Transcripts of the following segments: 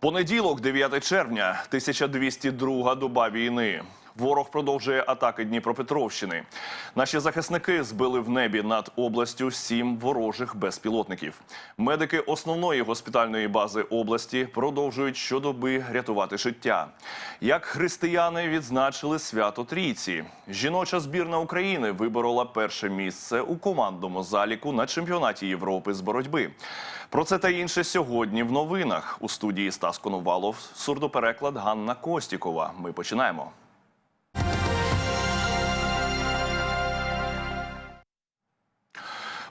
Понеділок, 9 червня, 1202 доба війни. Ворог продовжує атаки Дніпропетровщини. Наші захисники збили в небі над областю сім ворожих безпілотників. Медики основної госпітальної бази області продовжують щодоби рятувати життя. Як християни відзначили свято Трійці. Жіноча збірна України виборола перше місце у командному заліку на чемпіонаті Європи з боротьби. Про це та інше сьогодні в новинах у студії Стас Коновалов, сурдопереклад Ганна Костікова. Ми починаємо.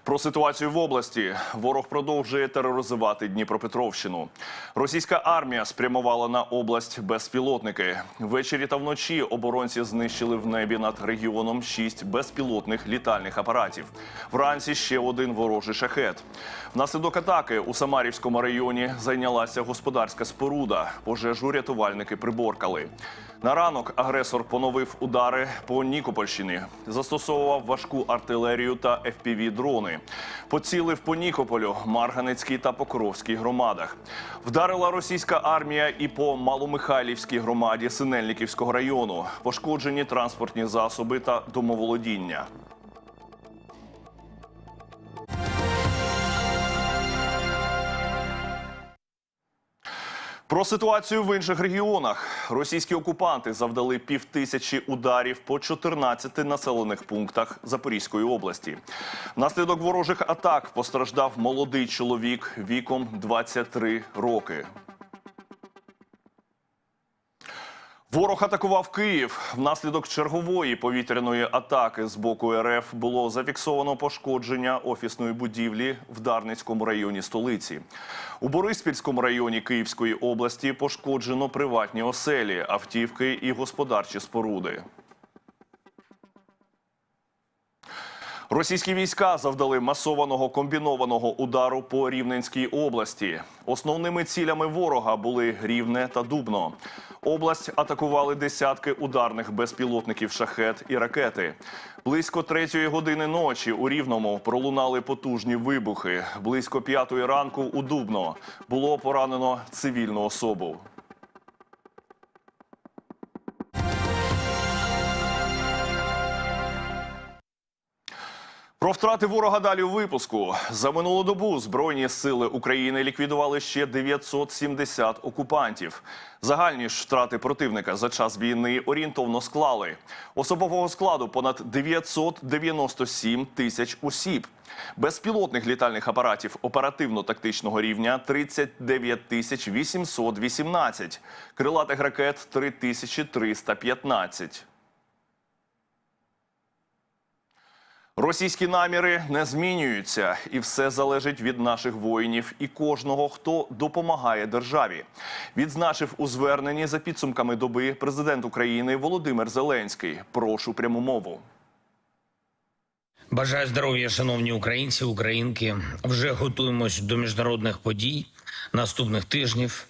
Про ситуацію в області ворог продовжує тероризувати Дніпропетровщину. Російська армія спрямувала на область безпілотники. Ввечері та вночі оборонці знищили в небі над регіоном шість безпілотних літальних апаратів. Вранці ще один ворожий шахет. Внаслідок атаки у Самарівському районі зайнялася господарська споруда. Пожежу рятувальники приборкали. На ранок агресор поновив удари по Нікопольщині, застосовував важку артилерію та fpv дрони Поцілив по Нікополю, Марганецькій та Покровській громадах. Вдарила російська армія і по Маломихайлівській громаді Синельниківського району. Пошкоджені транспортні засоби та домоволодіння. Про ситуацію в інших регіонах. Російські окупанти завдали півтисячі ударів по 14 населених пунктах Запорізької області. Внаслідок ворожих атак постраждав молодий чоловік віком 23 роки. Ворог атакував Київ. Внаслідок чергової повітряної атаки з боку РФ було зафіксовано пошкодження офісної будівлі в Дарницькому районі столиці. У Бориспільському районі Київської області пошкоджено приватні оселі, автівки і господарчі споруди. Російські війська завдали масованого комбінованого удару по Рівненській області. Основними цілями ворога були Рівне та Дубно. Область атакували десятки ударних безпілотників шахет і ракети. Близько третьої години ночі у Рівному пролунали потужні вибухи. Близько п'ятої ранку у Дубно було поранено цивільну особу. Про втрати ворога далі у випуску за минулу добу збройні сили України ліквідували ще 970 окупантів. Загальні ж втрати противника за час війни орієнтовно склали особового складу понад 997 тисяч осіб. Безпілотних літальних апаратів оперативно-тактичного рівня 39 тисяч 818, крилатих ракет 3315. Російські наміри не змінюються, і все залежить від наших воїнів і кожного, хто допомагає державі. Відзначив у зверненні за підсумками доби президент України Володимир Зеленський. Прошу пряму мову. Бажаю здоров'я, шановні українці, українки. Вже готуємось до міжнародних подій наступних тижнів.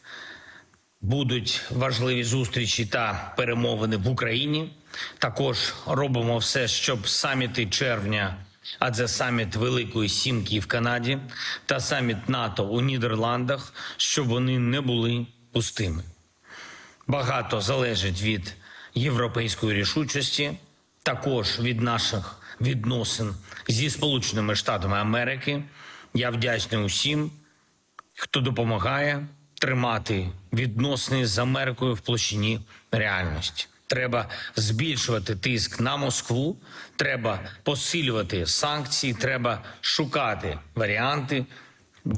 Будуть важливі зустрічі та перемовини в Україні. Також робимо все, щоб саміти червня, а це саміт Великої Сімки в Канаді та саміт НАТО у Нідерландах, щоб вони не були пустими. Багато залежить від європейської рішучості, також від наших відносин зі Сполученими Штатами Америки. Я вдячний усім, хто допомагає тримати відносини з Америкою в площині реальності. Треба збільшувати тиск на Москву, треба посилювати санкції, треба шукати варіанти,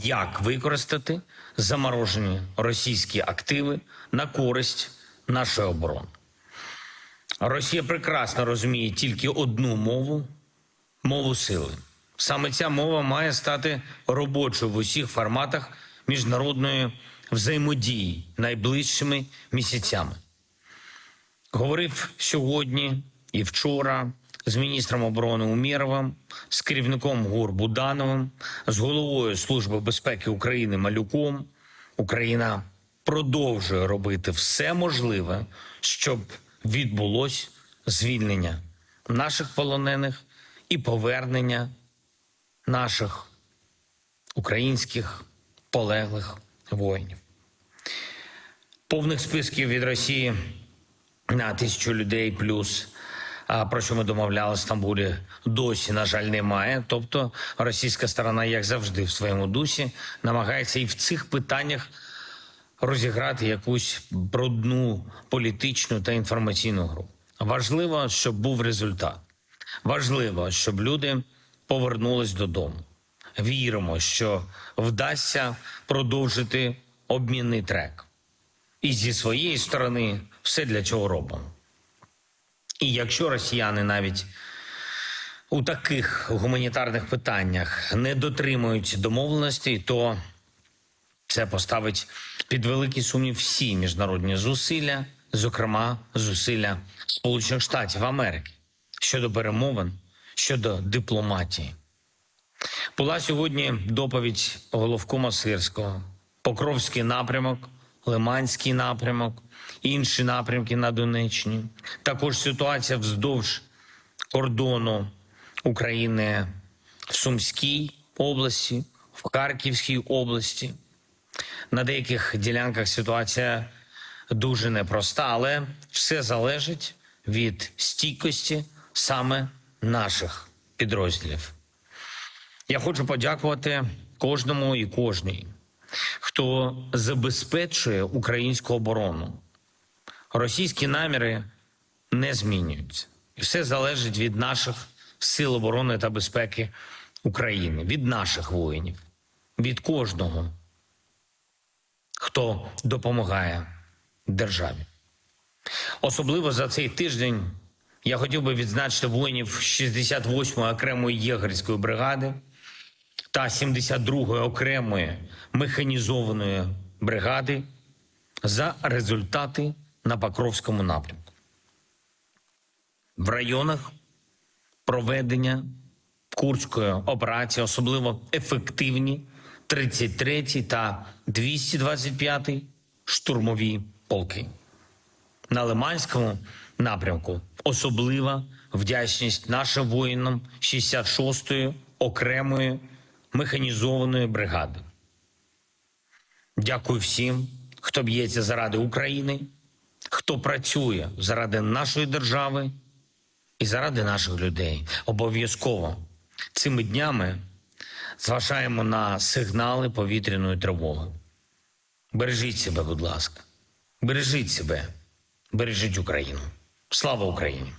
як використати заморожені російські активи на користь нашої оборони. Росія прекрасно розуміє тільки одну мову мову сили. Саме ця мова має стати робочою в усіх форматах міжнародної взаємодії найближчими місяцями. Говорив сьогодні і вчора з міністром оборони Умєровим, з керівником ГУР Будановим, з головою Служби безпеки України Малюком. Україна продовжує робити все можливе, щоб відбулось звільнення наших полонених і повернення наших українських полеглих воїнів. Повних списків від Росії на тисячу людей плюс. Про що ми домовляли в Стамбулі, досі, на жаль, немає. Тобто російська сторона, як завжди, в своєму дусі, намагається і в цих питаннях розіграти якусь брудну політичну та інформаційну гру. Важливо, щоб був результат. Важливо, щоб люди повернулись додому. Віримо, що вдасться продовжити обмінний трек. І зі своєї сторони все для цього робимо. І якщо росіяни навіть у таких гуманітарних питаннях не дотримують домовленостей, то це поставить під великий сумнів всі міжнародні зусилля, зокрема зусилля Сполучених Штатів Америки щодо перемовин, щодо дипломатії. Була сьогодні доповідь головкома Сирського, Покровський напрямок, Лиманський напрямок, інші напрямки на Донеччині. Також ситуація вздовж кордону України в Сумській області, в Харківській області. На деяких ділянках ситуація дуже непроста, але все залежить від стійкості саме наших підрозділів. Я хочу подякувати кожному і кожній, хто забезпечує українську оборону. Російські наміри не змінюються. І все залежить від наших сил оборони та безпеки України, від наших воїнів, від кожного, хто допомагає державі. Особливо за цей тиждень я хотів би відзначити воїнів 68-ї окремої єгерської бригади та 72-ї окремої механізованої бригади за результати на Покровському напрямку. В районах проведення Курської операції особливо ефективні 33 та 225 штурмові полки. На Лиманському напрямку особлива вдячність нашим воїнам 66-ї окремої механізованої бригади. Дякую всім, хто б'ється заради України, хто працює заради нашої держави і заради наших людей. Обов'язково цими днями зважаємо на сигнали повітряної тривоги. Бережіть себе, будь ласка. Бережіть себе, бережіть Україну. Слава Україні!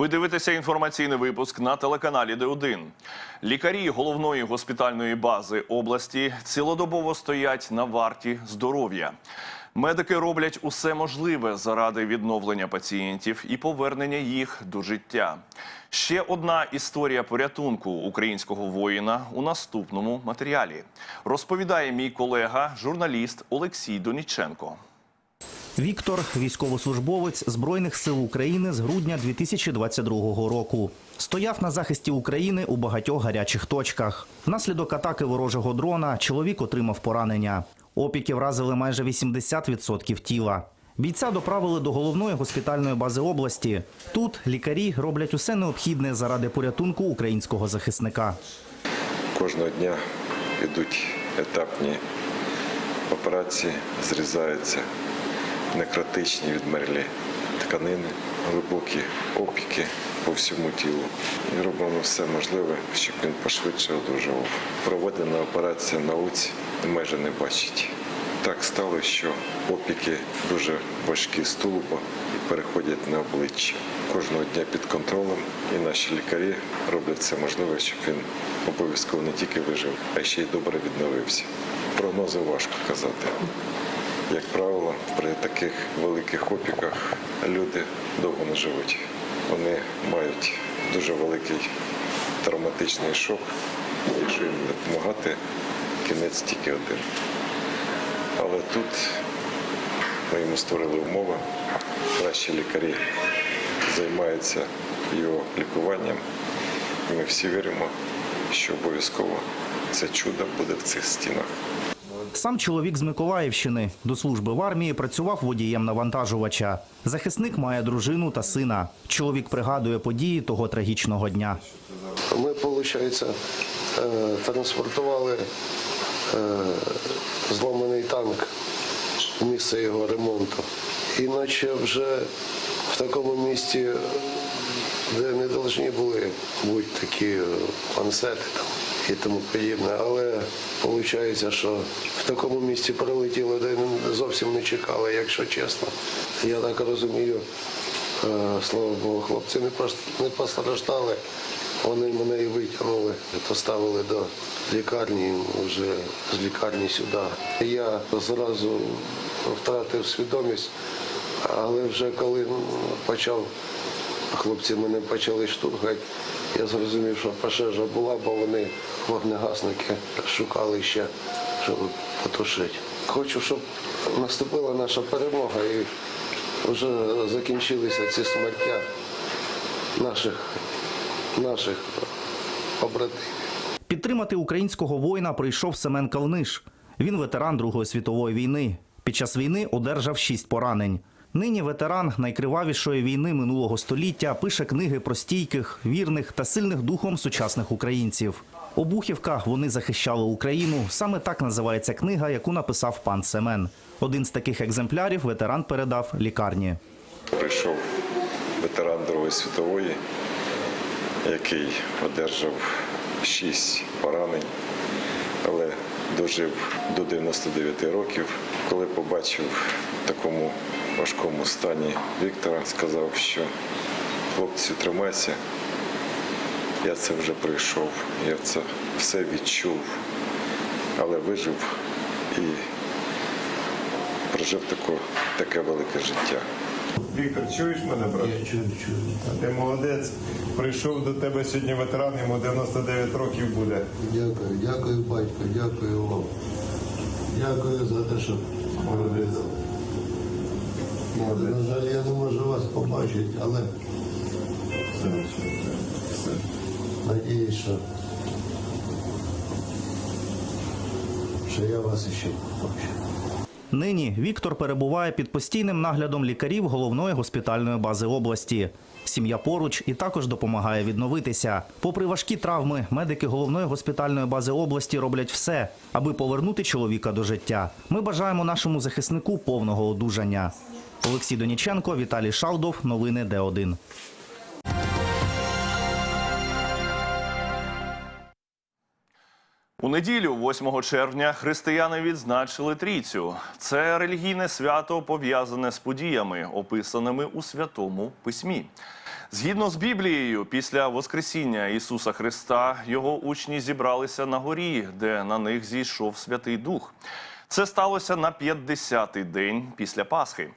Ви дивитеся інформаційний випуск на телеканалі Д1. Лікарі головної госпітальної бази області цілодобово стоять на варті здоров'я. Медики роблять усе можливе заради відновлення пацієнтів і повернення їх до життя. Ще одна історія порятунку українського воїна у наступному матеріалі. Розповідає мій колега, журналіст Олексій Доніченко. Віктор військовослужбовець Збройних сил України з грудня 2022 року. Стояв на захисті України у багатьох гарячих точках. Внаслідок атаки ворожого дрона чоловік отримав поранення. Опіки вразили майже 80% тіла. Бійця доправили до головної госпітальної бази області. Тут лікарі роблять усе необхідне заради порятунку українського захисника. Кожного дня йдуть етапні операції, зрізаються некротичні відмерлі тканини, глибокі опіки по всьому тілу. І робимо все можливе, щоб він пошвидше одужував. Проведена операція на оці майже не бачить. Так стало, що опіки дуже важкі з тулуба і переходять на обличчя. Кожного дня під контролем і наші лікарі роблять все можливе, щоб він обов'язково не тільки вижив, а ще й добре відновився. Прогнози важко казати. Як правило, при таких великих опіках люди довго не живуть. Вони мають дуже великий травматичний шок. Якщо їм не допомагати, кінець тільки один. Але тут ми йому створили умови. Кращі лікарі займаються його лікуванням. І ми всі віримо, що обов'язково це чудо буде в цих стінах. Сам чоловік з Миколаївщини до служби в армії працював водієм навантажувача. Захисник має дружину та сина. Чоловік пригадує події того трагічного дня. Ми, виходить, е, транспортували е, зламаний танк в місце його ремонту. Іначе вже в такому місці, де не повинні були бути такі е, ланцети там і тому подібне. Але виходить, що в такому місці прилетіло, де зовсім не чекали, якщо чесно. Я так розумію, е, слава Богу, хлопці не постраждали. Вони мене і витягнули, поставили до лікарні, вже з лікарні сюди. Я зразу втратив свідомість, але вже коли почав, хлопці мене почали штурхати, я зрозумів, що пожежа була, бо вони вогнегасники шукали ще, щоб потушити. Хочу, щоб наступила наша перемога і вже закінчилися ці смертя наших, наших побратимів. Підтримати українського воїна прийшов Семен Калниш. Він ветеран Другої світової війни. Під час війни одержав шість поранень. Нині ветеран найкривавішої війни минулого століття пише книги про стійких, вірних та сильних духом сучасних українців. У Бухівках вони захищали Україну. Саме так називається книга, яку написав пан Семен. Один з таких екземплярів ветеран передав лікарні. Прийшов ветеран Другої світової, який одержав шість поранень, але дожив до 99 років. Коли побачив такому важкому стані Віктора, сказав, що хлопці, тримайся. Я це вже пройшов, я це все відчув, але вижив і прожив таке, таке велике життя. Віктор, чуєш мене, брат? Я чую, чую. Ти молодець. Прийшов до тебе сьогодні ветеран, йому 99 років буде. Дякую, дякую, батько, дякую вам. Дякую за те, що Молодець. Молодець. На жаль, я не можу вас побачити, але надіюсь, що, що я вас іще побачу. Нині Віктор перебуває під постійним наглядом лікарів головної госпітальної бази області. Сім'я поруч і також допомагає відновитися. Попри важкі травми, медики головної госпітальної бази області роблять все, аби повернути чоловіка до життя. Ми бажаємо нашому захиснику повного одужання. Олексій Доніченко, Віталій Шалдов. Новини Д1. У неділю, 8 червня, християни відзначили трійцю. Це релігійне свято пов'язане з подіями, описаними у святому письмі. Згідно з Біблією, після Воскресіння Ісуса Христа його учні зібралися на горі, де на них зійшов Святий Дух. Це сталося на 50-й день після Пасхи.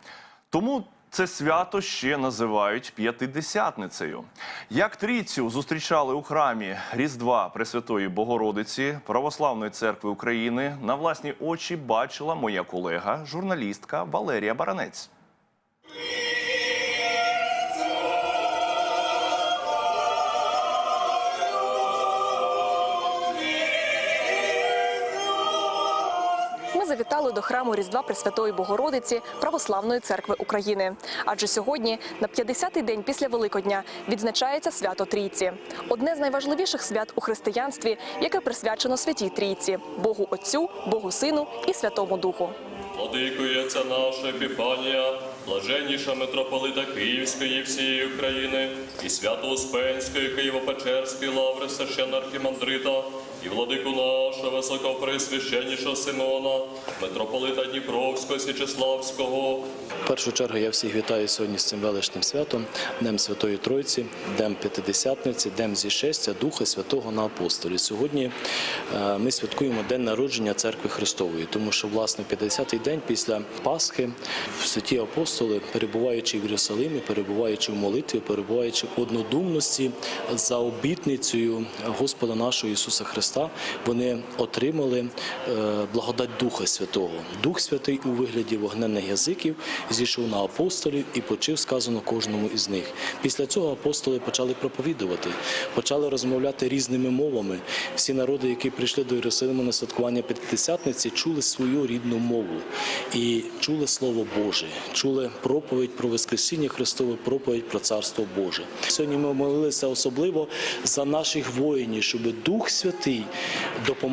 Тому це свято ще називають п'ятидесятницею. Як трійцю зустрічали у храмі Різдва Пресвятої Богородиці Православної церкви України на власні очі бачила моя колега, журналістка Валерія Баранець. До храму Різдва Пресвятої Богородиці Православної церкви України. Адже сьогодні, на 50-й день після Великодня, відзначається свято Трійці одне з найважливіших свят у християнстві, яке присвячено святій Трійці Богу Отцю, Богу Сину і Святому Духу. Владикується наша Епіфанія, блаженніша митрополита Київської всієї України, і Свято-Успенської, Києво-Печерської лаври священна архімандрита, і владику нашого високопресвященнішого Симона, митрополита Дніпровського, Січеславського, В першу чергу я всіх вітаю сьогодні з цим величним святом, Днем Святої Тройці, Днем П'ятидесятниці, Днем зішестя Духа Святого на апостолі. Сьогодні е, ми святкуємо День народження Церкви Христової, тому що власне 50-й день після Пасхи святі апостоли, перебуваючи в Єрусалимі, перебуваючи в молитві, перебуваючи в однодумності за обітницею Господа нашого Ісуса Христа, вони отримали е, благодать Духа Святого. Дух Святий у вигляді вогненних язиків зійшов на апостолів і почив сказано кожному із них. Після цього апостоли почали проповідувати, почали розмовляти різними мовами. Всі народи, які прийшли до Єрусалиму на святкування П'ятидесятниці, чули свою рідну мову і чули Слово Боже, чули проповідь про Воскресіння Христове, проповідь про Царство Боже. Сьогодні ми молилися особливо за наших воїнів, щоб Дух Святий Святий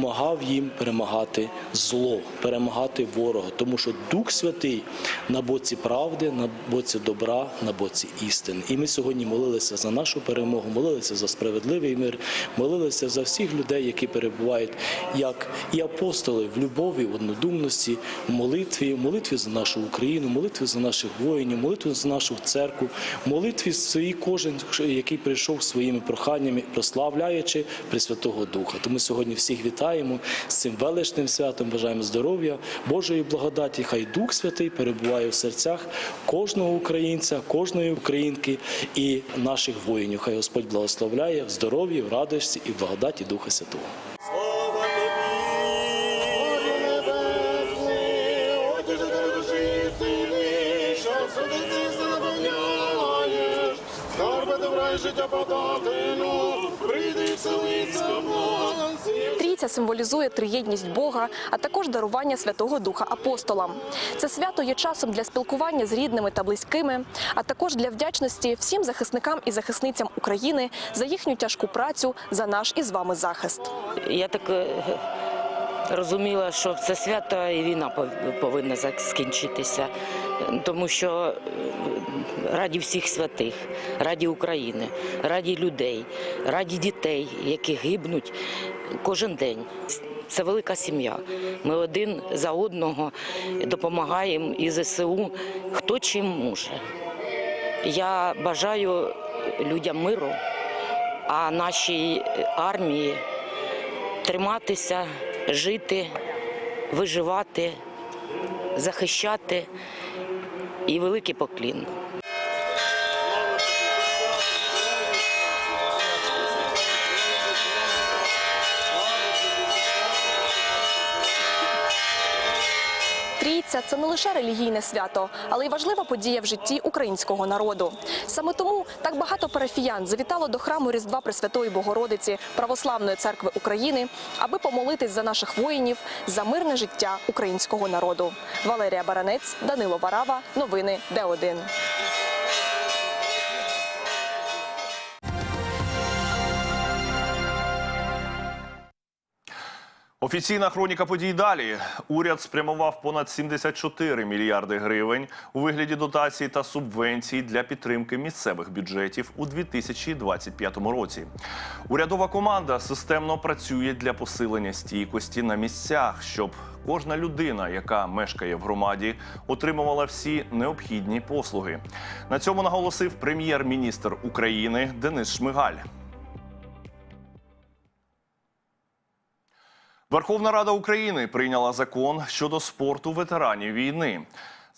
допомагав їм перемагати зло, перемагати ворога, тому що Дух Святий на боці правди, на боці добра, на боці істини. І ми сьогодні молилися за нашу перемогу, молилися за справедливий мир, молилися за всіх людей, які перебувають як і апостоли в любові, в однодумності, в молитві, в молитві за нашу Україну, в молитві за наших воїнів, в молитві за нашу церкву, в молитві своїй кожен, який прийшов своїми проханнями, прославляючи Пресвятого Духа. Тому сьогодні всіх вітаємо з цим величним святом. Бажаємо здоров'я, Божої благодаті. Хай Дух Святий перебуває в серцях кожного українця, кожної українки і наших воїнів. Хай Господь благословляє в здоров'ї, в радості і в благодаті Духа Святого. Трійця символізує триєдність Бога, а також дарування Святого Духа апостолам. Це свято є часом для спілкування з рідними та близькими, а також для вдячності всім захисникам і захисницям України за їхню тяжку працю за наш і з вами захист. Я так е, розуміла, що це свято і війна пов- повинна скінчитися, тому що е, раді всіх святих, раді України, раді людей, раді дітей, які гибнуть кожен день. Це велика сім'я. Ми один за одного допомагаємо і ЗСУ, хто чим може. Я бажаю людям миру, а нашій армії триматися, жити, виживати, захищати і великий поклін. Трійця це не лише релігійне свято, але й важлива подія в житті українського народу. Саме тому так багато парафіян завітало до храму Різдва Пресвятої Богородиці Православної церкви України, аби помолитись за наших воїнів за мирне життя українського народу. Валерія Баранець, Данило Варава, новини Д1. Офіційна хроніка подій далі. Уряд спрямував понад 74 мільярди гривень у вигляді дотацій та субвенцій для підтримки місцевих бюджетів у 2025 році. Урядова команда системно працює для посилення стійкості на місцях, щоб кожна людина, яка мешкає в громаді, отримувала всі необхідні послуги. На цьому наголосив прем'єр-міністр України Денис Шмигаль. Верховна Рада України прийняла закон щодо спорту ветеранів війни.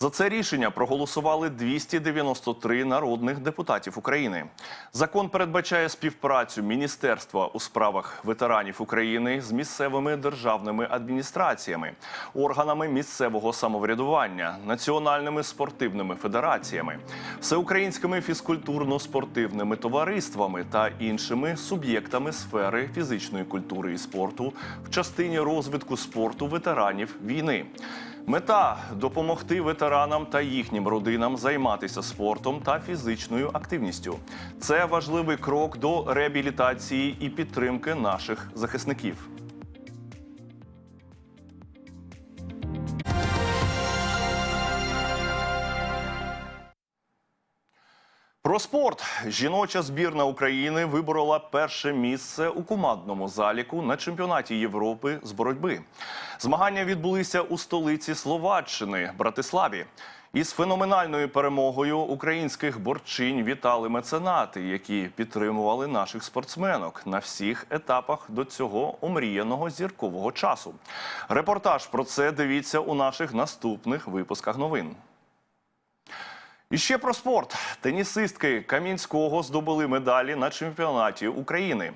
За це рішення проголосували 293 народних депутатів України. Закон передбачає співпрацю Міністерства у справах ветеранів України з місцевими державними адміністраціями, органами місцевого самоврядування, національними спортивними федераціями, всеукраїнськими фізкультурно-спортивними товариствами та іншими суб'єктами сфери фізичної культури і спорту в частині розвитку спорту ветеранів війни. Мета допомогти ветеранам та їхнім родинам займатися спортом та фізичною активністю. Це важливий крок до реабілітації і підтримки наших захисників. Про спорт жіноча збірна України виборола перше місце у командному заліку на чемпіонаті Європи з боротьби. Змагання відбулися у столиці Словаччини Братиславі. Із феноменальною перемогою українських борчинь вітали меценати, які підтримували наших спортсменок на всіх етапах до цього омріяного зіркового часу. Репортаж про це дивіться у наших наступних випусках новин. І ще про спорт. Тенісистки Кам'янського здобули медалі на чемпіонаті України.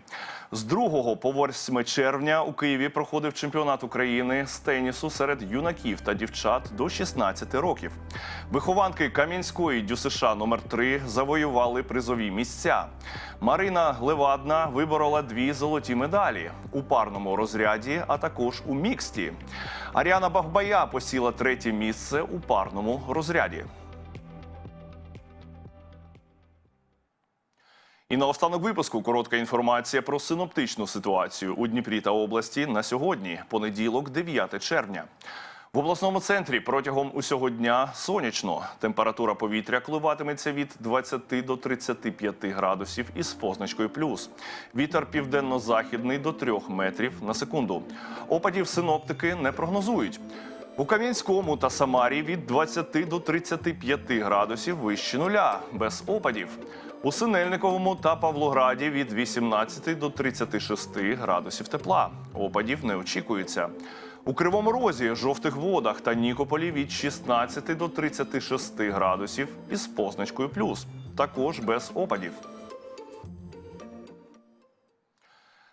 З 2 по 8 червня у Києві проходив чемпіонат України з тенісу серед юнаків та дівчат до 16 років. Вихованки Кам'янської ДЮСШ номер 3 завоювали призові місця. Марина Левадна виборола дві золоті медалі у парному розряді, а також у міксті. Аріана Бахбая посіла третє місце у парному розряді. І на останок випуску коротка інформація про синоптичну ситуацію у Дніпрі та області на сьогодні, понеділок, 9 червня. В обласному центрі протягом усього дня сонячно. Температура повітря коливатиметься від 20 до 35 градусів із позначкою плюс. Вітер південно-західний до 3 метрів на секунду. Опадів синоптики не прогнозують. У Кам'янському та Самарі від 20 до 35 градусів вище нуля, без опадів. У Синельниковому та Павлограді від 18 до 36 градусів тепла. Опадів не очікується. У Кривому Розі, Жовтих Водах та Нікополі від 16 до 36 градусів із позначкою плюс. Також без опадів.